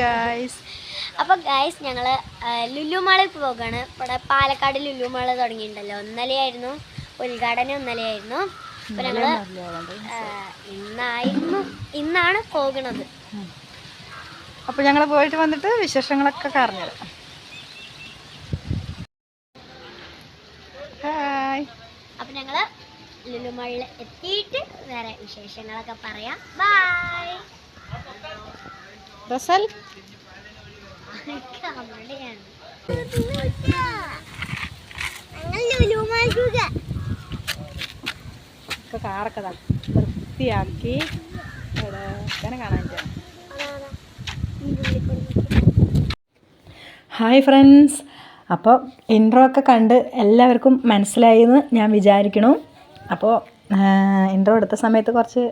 Guys അപ്പോൾ guys ഞങ്ങൾ ലുലു മാളിൽ പോവുകയാണ് ഇവിടെ പാലക്കാട് ലുലു മാൾ തുടങ്ങിയിട്ടുണ്ടല്ലോ. ഇന്നലെയായിരുന്നു ഉദ്ഘാടനം ഇന്നലെയായിരുന്നു അപ്പോൾ ഞങ്ങൾ ഇന്നായിരുന്നു ഇന്നാണ് പോകുന്നത്. അപ്പം ഞങ്ങൾ പോയിട്ട് വന്നിട്ട് വിശേഷങ്ങളൊക്കെ പറഞ്ഞുതരാം. ഹായ് അപ്പോൾ ഞങ്ങൾ ലുലു മാളിൽ എത്തിയിട്ട് വേറെ വിശേഷങ്ങളൊക്കെ പറയാം. ബൈ റസൽ കാറൊക്കെ വൃത്തിയാക്കി ഇവിടെ കാണാൻ ഹായ് ഫ്രണ്ട്സ്. അപ്പോൾ ഇൻട്രോ ഒക്കെ കണ്ട് എല്ലാവർക്കും മനസ്സിലായെന്ന് ഞാൻ വിചാരിക്കണു. അപ്പോൾ ഇൻട്രോ എടുത്ത സമയത്ത് കുറച്ച്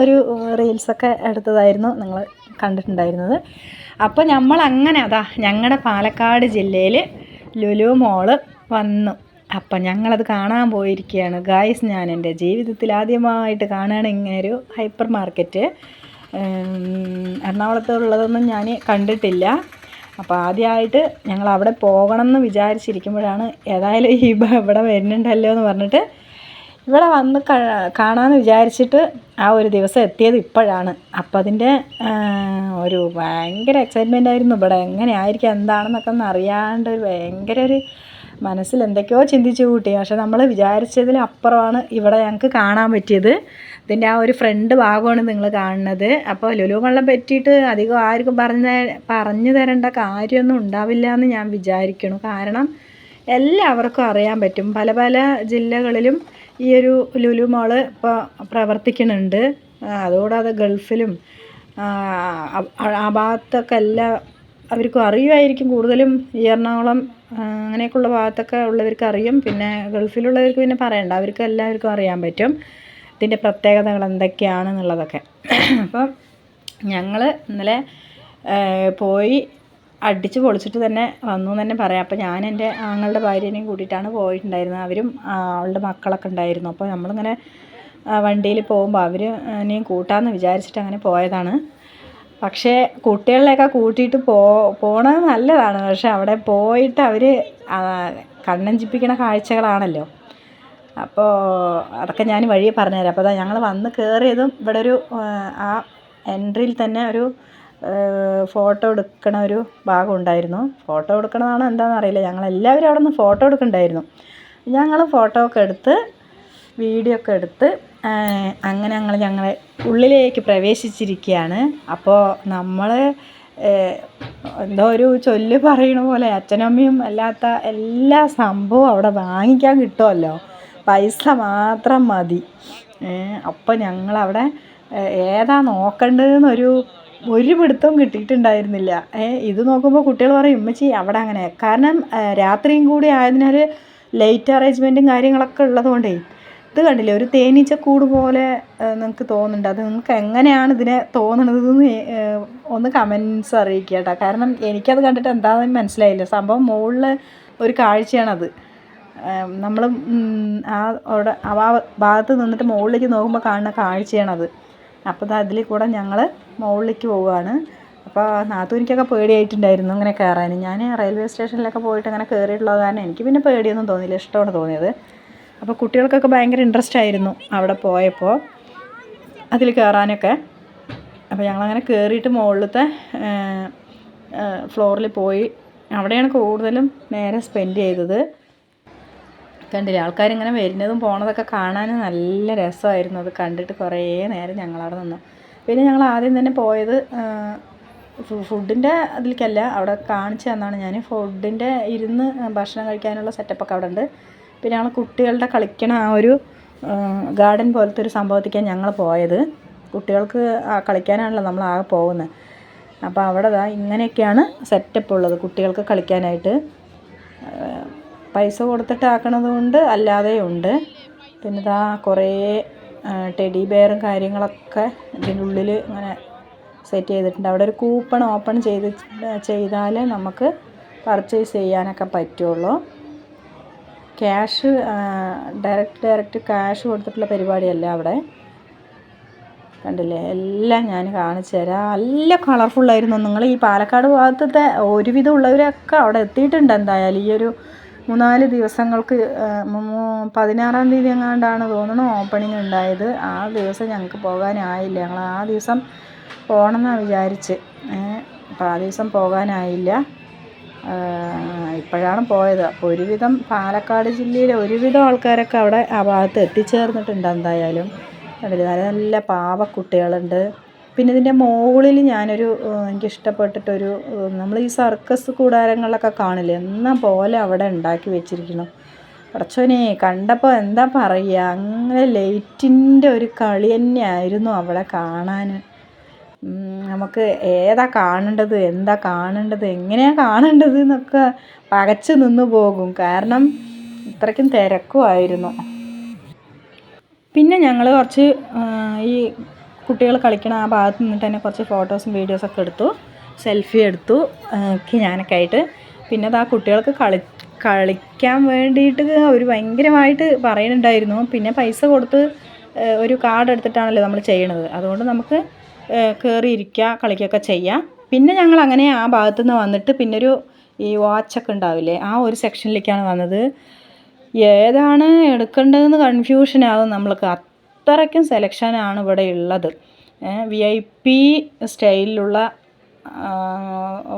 ഒരു റീൽസൊക്കെ എടുത്തതായിരുന്നു. നിങ്ങൾ കണ്ടിട്ടുണ്ടായിരുന്നത്. അപ്പോൾ നമ്മൾ അങ്ങനെ അതാ ഞങ്ങളുടെ പാലക്കാട് ജില്ലയിൽ ലുലു മോൾ വന്നു. അപ്പം ഞങ്ങളത് കാണാൻ പോയിരിക്കുകയാണ് ഗായ്സ് ഞാൻ എന്റെ ജീവിതത്തിൽ ആദ്യമായിട്ട് കാണുകയാണ് ഒരു ഹൈപ്പർ മാർക്കറ്റ്. എറണാകുളത്തുള്ളതൊന്നും ഞാൻ കണ്ടിട്ടില്ല. അപ്പോൾ ആദ്യമായിട്ട് ഞങ്ങൾ അവിടെ പോകണം എന്ന് വിചാരിച്ചിരിക്കുമ്പോഴാണ് ഏതായാലും ഈ ഇവിടെ വരുന്നുണ്ടല്ലോ എന്ന് പറഞ്ഞിട്ട് ഇവിടെ വന്ന് കാണാമെന്ന് വിചാരിച്ചിട്ട് ആ ഒരു ദിവസം എത്തിയത് ഇപ്പോഴാണ്. അപ്പോൾ അതിന്റെ ഒരു ഭയങ്കര എക്സൈറ്റ്മെന്റ് ആയിരുന്നു. ഇവിടെ എങ്ങനെയായിരിക്കും എന്താണെന്നൊക്കെ ഒന്ന് അറിയാണ്ട് ഒരു ഭയങ്കര ഒരു മനസ്സിൽ എന്തൊക്കെയോ ചിന്തിച്ചു കൂട്ടി. പക്ഷെ നമ്മൾ വിചാരിച്ചതിലും അപ്പുറമാണ് ഇവിടെ ഞങ്ങൾക്ക് കാണാൻ പറ്റിയത്. ഇതിന്റെ ആ ഒരു ഫ്രണ്ട് ഭാഗമാണ് നിങ്ങൾ കാണുന്നത്. അപ്പോൾ ലുലു വെള്ളം പറ്റിയിട്ട് അധികം ആർക്കും പറഞ്ഞ പറഞ്ഞു തരേണ്ട കാര്യമൊന്നും ഉണ്ടാവില്ല എന്ന് ഞാൻ വിചാരിക്കുന്നു കാരണം എല്ലാവർക്കും അറിയാൻ പറ്റും. പല പല ജില്ലകളിലും ഈ ഒരു ലുലു മോൾ ഇപ്പോൾ പ്രവർത്തിക്കുന്നുണ്ട്. അതുകൂടാതെ ഗൾഫിലും ആ ഭാഗത്തൊക്കെ എല്ലാ അവർക്കും അറിയുമായിരിക്കും. കൂടുതലും ഈ എറണാകുളം അങ്ങനെയൊക്കെയുള്ള ഭാഗത്തൊക്കെ ഉള്ളവർക്ക് അറിയും. പിന്നെ ഗൾഫിലുള്ളവർക്ക് പിന്നെ പറയണ്ട. അവർക്ക് എല്ലാവർക്കും അറിയാൻ പറ്റും. ഇതിന്റെ പ്രത്യേകതകൾ എന്തൊക്കെയാണെന്നുള്ളതൊക്കെ. അപ്പം ഞങ്ങൾ ഇന്നലെ പോയി അടിച്ച് പൊളിച്ചിട്ട് തന്നെ വന്നു എന്ന് തന്നെ പറയാം. അപ്പോൾ ഞാൻ എന്റെ ആങ്ങളുടെ ഭാര്യനെയും കൂട്ടിയിട്ടാണ് പോയിട്ടുണ്ടായിരുന്നത്. അവരും അവളുടെ മക്കളൊക്കെ ഉണ്ടായിരുന്നു. അപ്പോൾ നമ്മളിങ്ങനെ വണ്ടിയിൽ പോകുമ്പോൾ അവർ എന്നെയും കൂട്ടാമെന്ന് വിചാരിച്ചിട്ട് അങ്ങനെ പോയതാണ്. പക്ഷേ കുട്ടികളിലൊക്കെ കൂട്ടിയിട്ട് പോ പോണത് നല്ലതാണ്. പക്ഷേ അവിടെ പോയിട്ട് അവർ കണ്ണഞ്ചിപ്പിക്കണ കാഴ്ചകളാണല്ലോ. അപ്പോൾ അതൊക്കെ ഞാൻ വഴിയെ പറഞ്ഞുതരാം. അപ്പോൾ ഞങ്ങൾ വന്ന് കയറിയതും ഇവിടെ ഒരു ആ എൻട്രിയിൽ തന്നെ ഒരു ഫോട്ടോ എടുക്കണ ഒരു ഭാഗം ഉണ്ടായിരുന്നു. ഫോട്ടോ എടുക്കണതാണോ എന്താണെന്ന് അറിയില്ല. ഞങ്ങൾ എല്ലാവരും അവിടെ നിന്ന് ഫോട്ടോ എടുക്കണ്ടായിരുന്നു. ഞങ്ങൾ ഫോട്ടോ ഒക്കെ എടുത്ത് വീഡിയോ ഒക്കെ എടുത്ത് അങ്ങനെ ഞങ്ങൾ ഞങ്ങളെ ഉള്ളിലേക്ക് പ്രവേശിച്ചിരിക്കുകയാണ്. അപ്പോൾ നമ്മൾ എന്തോ ഒരു ചൊല്ല് പറയണ പോലെ അച്ഛനമ്മയും അല്ലാത്ത എല്ലാ സംഭവവും അവിടെ വാങ്ങിക്കാൻ കിട്ടുമല്ലോ പൈസ മാത്രം മതി. അപ്പോൾ ഞങ്ങളവിടെ ഏതാ നോക്കേണ്ടതെന്നൊരു ഒരു പിടുത്തവും കിട്ടിയിട്ടുണ്ടായിരുന്നില്ല. ഇത് നോക്കുമ്പോൾ കുട്ടികൾ പറയും ഉമ്മച്ചി അവിടെ അങ്ങനെ. കാരണം രാത്രിയും കൂടി ആയതിനാൽ ലൈറ്റ് അറേഞ്ച്മെന്റും കാര്യങ്ങളൊക്കെ ഉള്ളതുകൊണ്ടേ ഇത് കണ്ടില്ലേ ഒരു തേനീച്ച തേനീച്ചക്കൂട് പോലെ നിങ്ങൾക്ക് തോന്നുന്നുണ്ട്. അത് നിങ്ങൾക്ക് എങ്ങനെയാണ് ഇതിനെ തോന്നുന്നതെന്ന് ഏ, ഒന്ന് കമൻസ് അറിയിക്കുക കേട്ടോ കാരണം എനിക്കത് കണ്ടിട്ട് എന്താണെന്ന് മനസ്സിലായില്ല. സംഭവം മുകളിൽ ഒരു കാഴ്ചയാണത്. നമ്മൾ ആ അവിടെ ആ ഭാഗത്ത് നിന്നിട്ട് മുകളിലേക്ക് നോക്കുമ്പോൾ കാണുന്ന കാഴ്ചയാണത്. അപ്പോൾ അതിൽ കൂടെ ഞങ്ങൾ മുകളിലേക്ക് പോവുകയാണ്. അപ്പോൾ നാത്തൂനിക്കൊക്കെ പേടിയായിട്ടുണ്ടായിരുന്നു ഇങ്ങനെ കയറാൻ ഞാൻ റെയിൽവേ സ്റ്റേഷനിലൊക്കെ പോയിട്ട് അങ്ങനെ കയറിയിട്ടുള്ളത് കാരണം എനിക്ക് പിന്നെ പേടിയൊന്നും തോന്നിയില്ല. ഇഷ്ടമാണ് തോന്നിയത്. അപ്പോൾ കുട്ടികൾക്കൊക്കെ ഭയങ്കര ഇൻട്രസ്റ്റ് ആയിരുന്നു അവിടെ പോയപ്പോൾ അതിൽ കയറാനൊക്കെ അപ്പോൾ ഞങ്ങളങ്ങനെ കയറിയിട്ട് മുകളിലത്തെ ഫ്ലോറിൽ പോയി. അവിടെയാണ് കൂടുതലും നേരം സ്പെൻഡ് ചെയ്തത്. കണ്ടില്ലേ? ആൾക്കാരിങ്ങനെ വരുന്നതും പോണതൊക്കെ കാണാൻ നല്ല രസമായിരുന്നു. അത് കണ്ടിട്ട് കുറേ നേരം ഞങ്ങളവിടെ നിന്നു. പിന്നെ ഞങ്ങൾ ആദ്യം തന്നെ പോയത് ഫുഡിന്റെ അതിലേക്കല്ല അവിടെ കാണിച്ചു തന്നാണ് ഞാൻ. ഫുഡിന്റെ ഇരുന്ന് ഭക്ഷണം കഴിക്കാനുള്ള സെറ്റപ്പൊക്കെ അവിടെ ഉണ്ട്. പിന്നെ ഞങ്ങൾ കുട്ടികളുടെ കളിക്കണ ആ ഒരു ഗാർഡൻ പോലത്തെ ഒരു സംഭവത്തേക്കാണ് ഞങ്ങൾ പോയത്. കുട്ടികൾക്ക് കളിക്കാനാണല്ലോ നമ്മൾ ആകെ പോകുന്നത് അപ്പോൾ അവിടെ ഇങ്ങനെയൊക്കെയാണ് സെറ്റപ്പ് ഉള്ളത് കുട്ടികൾക്ക് കളിക്കാനായിട്ട്. പൈസ കൊടുത്തിട്ടാക്കണത് കൊണ്ട് അല്ലാതെയും ഉണ്ട് പിന്നെ ഇതാ കുറേ ടെഡി ബെയറും കാര്യങ്ങളൊക്കെ ഇതിന്റെ ഉള്ളിൽ ഇങ്ങനെ സെറ്റ് ചെയ്തിട്ടുണ്ട്. അവിടെ ഒരു കൂപ്പൺ ഓപ്പൺ ചെയ്ത് ചെയ്താൽ നമുക്ക് പർച്ചേസ് ചെയ്യാനൊക്കെ പറ്റുള്ളൂ. ക്യാഷ് ഡയറക്റ്റ് ഡയറക്റ്റ് ക്യാഷ് കൊടുത്തിട്ടുള്ള പരിപാടിയല്ല അവിടെ. കണ്ടില്ലേ? എല്ലാം ഞാൻ കാണിച്ചു തരാം. നല്ല കളർഫുള്ളായിരുന്നു നിങ്ങൾ ഈ പാലക്കാട് ഭാഗത്തത്തെ ഒരുവിധം ഉള്ളവരൊക്കെ അവിടെ എത്തിയിട്ടുണ്ട് എന്തായാലും. ഈ ഒരു മൂന്നാൽ ദിവസങ്ങൾക്ക് പതിനാറാം തീയതി എങ്ങാണ്ടാണ് തോന്നുന്നു ഓപ്പണിംഗ് ഉണ്ടായത്. ആ ദിവസം ഞങ്ങൾക്ക് പോകാനായില്ല. ഞങ്ങൾ ആ ദിവസം പോകണമെന്നാണ് വിചാരിച്ച്. അപ്പോൾ ആ ദിവസം പോകാനായില്ല. ഇപ്പോഴാണ് പോയത്. അപ്പോൾ ഒരുവിധം പാലക്കാട് ജില്ലയിലെ ഒരുവിധം ആൾക്കാരൊക്കെ അവിടെ ആ ഭാഗത്ത് എത്തിച്ചേർന്നിട്ടുണ്ട് എന്തായാലും. കണ്ടില്ലേ നല്ല നല്ല പാവക്കുട്ടികളുണ്ട്. പിന്നെ ഇതിന്റെ മുകളിൽ ഞാനൊരു എനിക്കിഷ്ടപ്പെട്ടിട്ടൊരു നമ്മൾ ഈ സർക്കസ് കൂടാരങ്ങളിലൊക്കെ കാണില്ലേ എന്ന പോലെ അവിടെ ഉണ്ടാക്കി വെച്ചിരിക്കണം. പടച്ചോനെ കണ്ടപ്പോൾ എന്താ പറയുക അങ്ങനെ ലൈറ്റിന്റെ ഒരു കളി തന്നെയായിരുന്നു അവിടെ കാണാൻ നമുക്ക് ഏതാ കാണേണ്ടത് എന്താ കാണേണ്ടത് എങ്ങനെയാണ് കാണേണ്ടത് എന്നൊക്കെ പകച്ചു നിന്ന് പോകും. കാരണം ഇത്രയ്ക്കും തിരക്കുമായിരുന്നു. പിന്നെ ഞങ്ങൾ കുറച്ച് ഈ കുട്ടികൾ കളിക്കണ ആ ഭാഗത്ത് നിന്നിട്ട് തന്നെ കുറച്ച് ഫോട്ടോസും വീഡിയോസൊക്കെ എടുത്തു സെൽഫി എടുത്തു ഒക്കെ ഞാനൊക്കെ ആയിട്ട്. പിന്നെ അത് ആ കുട്ടികൾക്ക് കളി കളിക്കാൻ വേണ്ടിയിട്ട് അവർ ഭയങ്കരമായിട്ട് പറയുന്നുണ്ടായിരുന്നു. പിന്നെ പൈസ കൊടുത്ത് ഒരു കാർഡ് എടുത്തിട്ടാണല്ലോ നമ്മൾ ചെയ്യണത്. അതുകൊണ്ട് നമുക്ക് കയറി ഇരിക്കുക കളിക്കുകയൊക്കെ ചെയ്യാം. പിന്നെ ഞങ്ങൾ അങ്ങനെ ആ ഭാഗത്തു നിന്ന് വന്നിട്ട് പിന്നെ ഒരു ഈ വാച്ചൊക്കെ ഉണ്ടാവില്ലേ ആ ഒരു സെക്ഷനിലേക്കാണ് വന്നത്. ഏതാണ് എടുക്കേണ്ടതെന്ന് കൺഫ്യൂഷനാകും നമ്മൾക്ക്. അത്രയ്ക്കും സെലക്ഷനാണ് ഇവിടെ ഉള്ളത്. വി ഐ പി സ്റ്റൈലിലുള്ള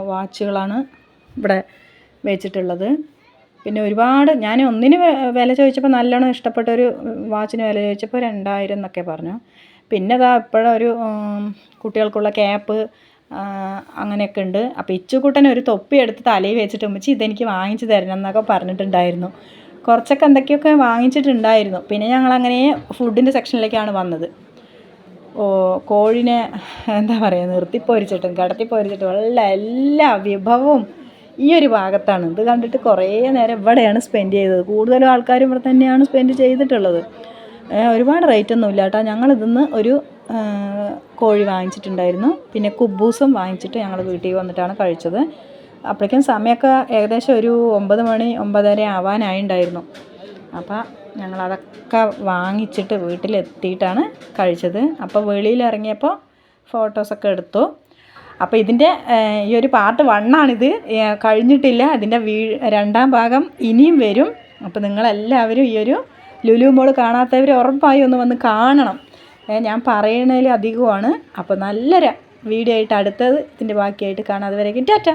വാച്ചുകളാണ് ഇവിടെ വെച്ചിട്ടുള്ളത്. പിന്നെ ഒരുപാട് ഞാൻ ഒന്നിന് വില ചോദിച്ചപ്പോൾ നല്ലോണം ഇഷ്ടപ്പെട്ട ഒരു വാച്ചിന് വില ചോദിച്ചപ്പോൾ രണ്ടായിരം എന്നൊക്കെ പറഞ്ഞു. പിന്നെ അതാ ഇപ്പോഴൊരു കുട്ടികൾക്കുള്ള ക്യാപ്പ് അങ്ങനെയൊക്കെ ഉണ്ട്. അപ്പോൾ ഇച്ചുകൂട്ടൻ ഒരു തൊപ്പി എടുത്ത് തലയിൽ വെച്ചിട്ട് ഉമ്മച്ചി ഇതെനിക്ക് വാങ്ങിച്ചു തരണം എന്നൊക്കെ പറഞ്ഞിട്ടുണ്ടായിരുന്നു. കുറച്ചൊക്കെ എന്തൊക്കെയൊക്കെ വാങ്ങിച്ചിട്ടുണ്ടായിരുന്നു. പിന്നെ ഞങ്ങൾ അങ്ങനെ ഫുഡിന്റെ സെക്ഷനിലേക്കാണ് വന്നത്. ഓ കോഴിനെ എന്താ പറയുക നിർത്തിപ്പൊരിച്ചിട്ടും കടത്തിപ്പോരിച്ചിട്ടും ഉള്ള എല്ലാ വിഭവവും ഈ ഒരു ഭാഗത്താണ്. ഇത് കണ്ടിട്ട് കുറേ നേരം ഇവിടെയാണ് സ്പെൻഡ് ചെയ്തത്. കൂടുതലും ആൾക്കാരും ഇവിടെ തന്നെയാണ് സ്പെൻഡ് ചെയ്തിട്ടുള്ളത്. ഒരുപാട് റേറ്റ് ഒന്നും ഇല്ല കേട്ടോ ഞങ്ങൾ ഇതിന്ന് ഒരു കോഴി വാങ്ങിച്ചിട്ടുണ്ടായിരുന്നു. പിന്നെ കുബൂസും വാങ്ങിച്ചിട്ട് ഞങ്ങൾ വീട്ടിൽ വന്നിട്ടാണ് കഴിച്ചത്. അപ്പോഴേക്കും സമയമൊക്കെ ഏകദേശം ഒരു ഒമ്പത് മണി ഒമ്പതര ആവാനായിണ്ടായിരുന്നു. അപ്പം ഞങ്ങളതൊക്കെ വാങ്ങിച്ചിട്ട് വീട്ടിലെത്തിയിട്ടാണ് കഴിച്ചത്. അപ്പോൾ വെളിയിൽ ഇറങ്ങിയപ്പോൾ ഫോട്ടോസൊക്കെ എടുത്തു. അപ്പോൾ ഇതിന്റെ ഈ ഒരു പാർട്ട് വണ്ണാണിത്. കഴിഞ്ഞിട്ടില്ല. ഇതിന്റെ വീ രണ്ടാം ഭാഗം ഇനിയും വരും. അപ്പോൾ നിങ്ങളെല്ലാവരും ഈ ഒരു ലുലു മോൾ കാണാത്തവർ ഉറപ്പായി ഒന്ന് വന്ന് കാണണം. ഞാൻ പറയണതിൽ അധികമാണ് അപ്പോൾ നല്ലൊരു വീഡിയോ ആയിട്ട് അടുത്തത് ഇതിന്റെ ബാക്കിയായിട്ട് കാണാതെ വരെ ടാറ്റ.